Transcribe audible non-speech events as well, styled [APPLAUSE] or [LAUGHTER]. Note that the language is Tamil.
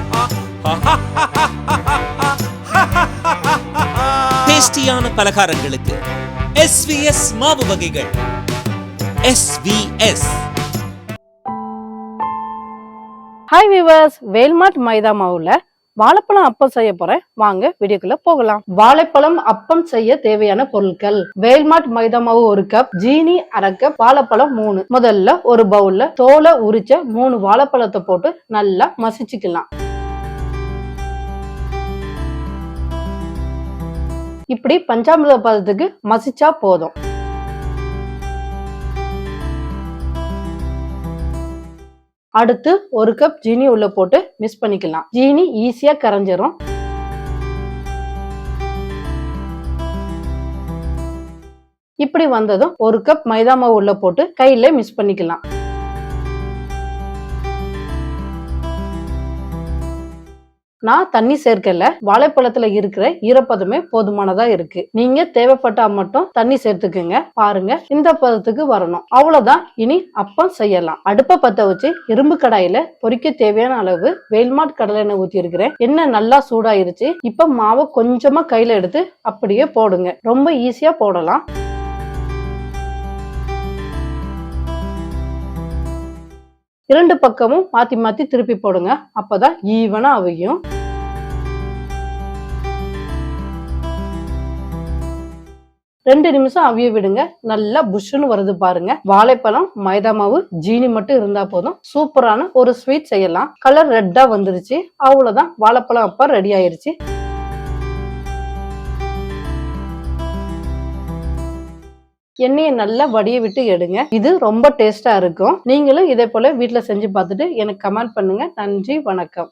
[LAUGHS] டேஸ்டியான பலகாரங்களுக்கு. எஸ்விஎஸ் மாவு வகைகள். எஸ்விஎஸ் ஹாய் விவர்ஸ் வேல்மாட் மைதா மாவுல வாழைப்பழம் அப்பம் செய்ய போறேன். வாங்க வீடியோக்குள்ள போகலாம். வாழைப்பழம் அப்பம் செய்ய தேவையான பொருட்கள். வேல்மாட் மைதா மாவு ஒரு கப் ஜீனி அரை கப் வாழைப்பழம் மூணு. முதல்ல ஒரு பவுல்ல தோலை உரிச்ச மூணு வாழைப்பழத்தை போட்டு நல்லா மசிச்சுக்கலாம். இப்படி பஞ்சாமிர்த பதத்துக்கு மசிச்சா போதும். அடுத்து ஒரு கப் ஜீனி உள்ள போட்டு மிக்ஸ் பண்ணிக்கலாம். ஜீனி ஈஸியா கரைஞ்சிரும். இப்படி வந்ததும் ஒரு கப் மைதா மாவு உள்ள போட்டு கையில மிக்ஸ் பண்ணிக்கலாம். நான் தண்ணி சேர்க்கல வாழைப்பழத்துல இருக்கிற ஈரப்பதமே போதுமானதா இருக்கு. நீங்க தேவைப்பட்டா மட்டும் தண்ணி சேர்த்துக்குங்க. பாருங்க இந்த பதத்துக்கு வரணும். அவ்வளவுதான். இனி அப்பம் செய்யலாம். அடுப்ப பத்த வச்சு இரும்பு கடாயில பொரிக்க தேவையான அளவு வேல்மாட் கடலை எண்ணெய் ஊத்தி இருக்கிறேன் எண்ணெய் நல்லா சூடாயிருச்சு. இப்ப மாவை கொஞ்சமா கையில எடுத்து அப்படியே போடுங்க. ரொம்ப ஈஸியா போடலாம். இரண்டு பக்கமும் மாத்தி மாத்தி திருப்பி போடுங்க. அப்பதான் ஈவனா அவையும். ரெண்டு நிமிஷம் அவிய விடுங்க. நல்லா புஷ்ஷுன்னு வருது பாருங்க. வாழைப்பழம் மைதா மாவு ஜீனி மட்டும் இருந்தா போதும். சூப்பரான ஒரு ஸ்வீட் செய்யலாம். கலர் ரெட்டா வந்துருச்சு. அவ்வளவுதான். வாழைப்பழம் அப்ப ரெடி ஆயிருச்சு. எண்ணெயை நல்லா வடிய விட்டு எடுங்க. இது ரொம்ப டேஸ்டா இருக்கும். நீங்களும் இதே போல வீட்டுல செஞ்சு பார்த்துட்டு எனக்கு கமெண்ட் பண்ணுங்க. நன்றி வணக்கம்.